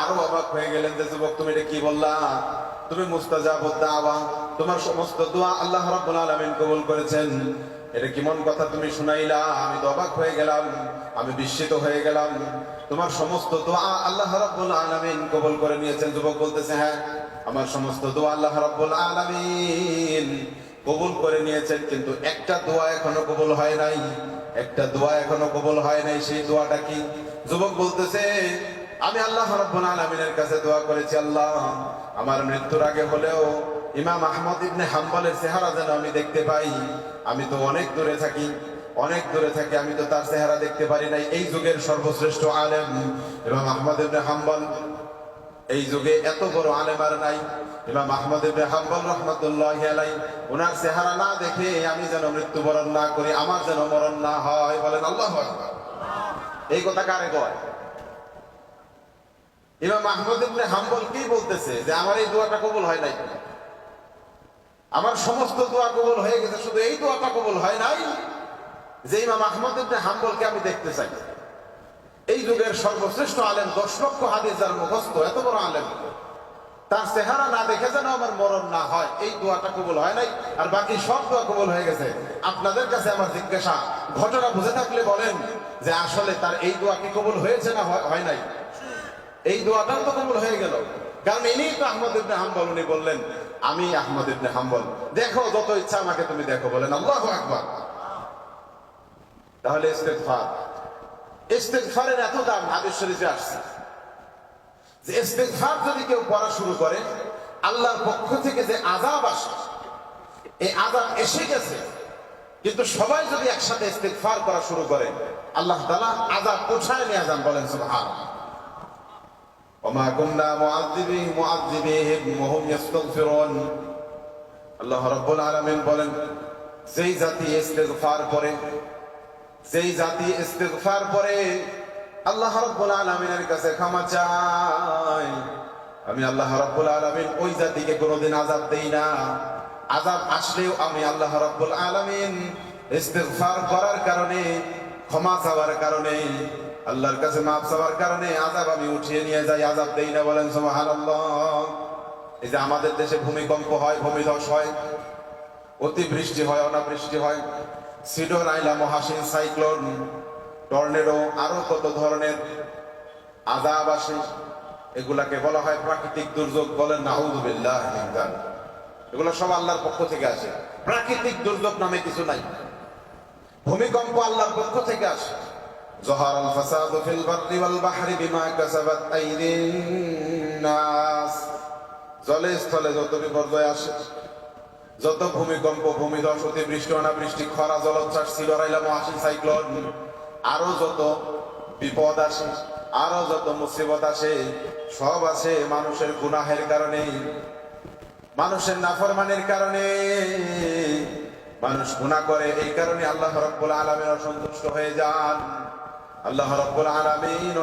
আরও অবাক হয়ে গেলেন যে যুবক, তুমি কি বললা? তুমি তোমার সমস্ত দোয়া আল্লাহ আলামিন কবুল করেছেন। এটা কেমন কথা তুমি শুনাইলা? আমি তো অবাক হয়ে গেলাম, আমি বিস্মিত হয়ে গেলাম। তোমার সমস্ত দোয়া আল্লাহ রাব্বুল আলামিন কবুল করে নিয়েছেন। যুবক বলতেছে হ্যাঁ আমার সমস্ত দোয়া আল্লাহ রাব্বুল আলামিন কবুল করে নিয়েছেন, কিন্তু একটা দোয়া এখনও কবুল হয় নাই। একটা দোয়া এখনও কবুল হয় নাই, সেই দোয়াটা কি? যুবক বলতেছে আমি আল্লাহ রাব্বুল আলামিনের কাছে দোয়া করেছি, আল্লাহ, আমার মৃত্যুর আগে হলেও ইমাম আহমদ ইবনে হাম্বলের চেহারা যেন আমি দেখতে পাই। আমি তো অনেক দূরে থাকি, অনেক দূরে থাকি, আমি তো তার চেহারা দেখতে পারি নাই। এই যুগের সর্বশ্রেষ্ঠ আলেম ইমাম আহমদ ইবনে হাম্বল। এই যুগে এত বড় আলেম আর নাই। ইমাম আহমদ ইবনে হাম্বল রহমতুল্লাহ আলাই ওনার চেহারা না দেখে আমি যেন মৃত্যুবরণ না করি, আমার যেন মরণ না হয়, বলেন আল্লাহ এই কথা কারে কয়? ইমাম আহমদ ইবনে হাম্বল কি বলতেছে যে আমার এই দোয়াটা কবুল হয় নাই? আমার সমস্ত দোয়া কবুল হয়ে গেছে, শুধু এই দোয়াটা কবুল হয় নাই যে ইমাম আহমদ ইবনে হাম্বলকে আমি দেখতে চাই। এই যুগের সর্বশ্রেষ্ঠ আলেম, দশ লক্ষ হাদিস যার মুখস্থ, এত বড় আলেম। তার চেহারা না দেখে যেন আমার মরণ না হয়, এই দোয়াটা কবুল হয় নাই। আর বাকি সব দোয়া কবুল হয়ে গেছে। আপনাদের কাছে আমার জিজ্ঞাসা, ঘটনা বুঝে থাকলে বলেন যে আসলে তার এই দোয়া কি কবুল হয়েছে না হয়- হয় নাই? এই দোয়াটাও তো কবুল হয়ে গেল। কারণ ইনি তো আহমদ ইবনে হাম্বল, উনি বললেন, আমি আহমদ ইবনে হাম্বল। দেখো, যত ইচ্ছা আমাকে তুমি দেখো, বলেন, আল্লাহু আকবার। তাহলে ইস্তেগফার। ইস্তেগফারের এত দাম হাদিস শরীফে আসছে। যে ইস্তেগফার যদি কেউ পড়া শুরু করে, আল্লাহর পক্ষ থেকে যে আযাব আসে, এই আযাব এসে গেছে। কিন্তু সবাই যদি একসাথে ইস্তেগফার করা শুরু করে, আল্লাহ তাআলা আযাব কোথায় নিয়ে যান বলেন, সুবহানাল্লাহ। وما كنا معذبين معذبيهم وهم يستغفرون আল্লাহ রাব্বুল আলামিন বলেন যেই জাতি ইস্তেগফার করে যেই জাতি ইস্তেগফার করে আল্লাহ রাব্বুল আলামিনের কাছে ক্ষমা চায় আমি আল্লাহ রাব্বুল আলামিন ওই জাতিকে কোনোদিন আযাব দেই না আযাব আসলেও আমি আল্লাহ রাব্বুল আলামিন ইস্তেগফার করার কারণে ক্ষমা চাওয়ার কারণে আল্লাহর কাছে মাপ চাওয়ার কারণে আযাব আমি উঠিয়ে নিয়ে যাই, আযাব দেই না বলেন, সুবহানাল্লাহ। এই যে আমাদের দেশে ভূমিকম্প হয়, ভূমিধস হয়, অতিবৃষ্টি হয়, অনাবৃষ্টি হয় Sidr Aila Mahasen, cyclone, tornado, আরও কত ধরনের আজাব আসে, এগুলাকে বলা হয় প্রাকৃতিক দুর্যোগ বলেন নাহুদুবিল্লাহ এগুলো সব আল্লাহর পক্ষ থেকে আসে। প্রাকৃতিক দুর্যোগ নামে কিছু নাই। ভূমিকম্প আল্লাহর পক্ষ থেকে আসে। ظهر الفساد في البر والبحر بما كسبت أيدي الناس জলে স্থলে যত বিপর্যয় আসে যত ভূমিকম্প ভূমিধস অতিবৃষ্টি অনাবৃষ্টি খরা জলোচ্ছ্বাস সিলরাইলা মহাসিন সাইক্লোন আরো যত বিপদ আসে আরো যত মুসিবত আসে সব আসে মানুষের গুনাহের কারণে মানুষের নাফরমানের কারণে মানুষ গুনাহ করে এই কারণে আল্লাহ রব্বুল আলামিন অসন্তুষ্ট হয়ে যান আল্লাহ রব্বুল আলামিন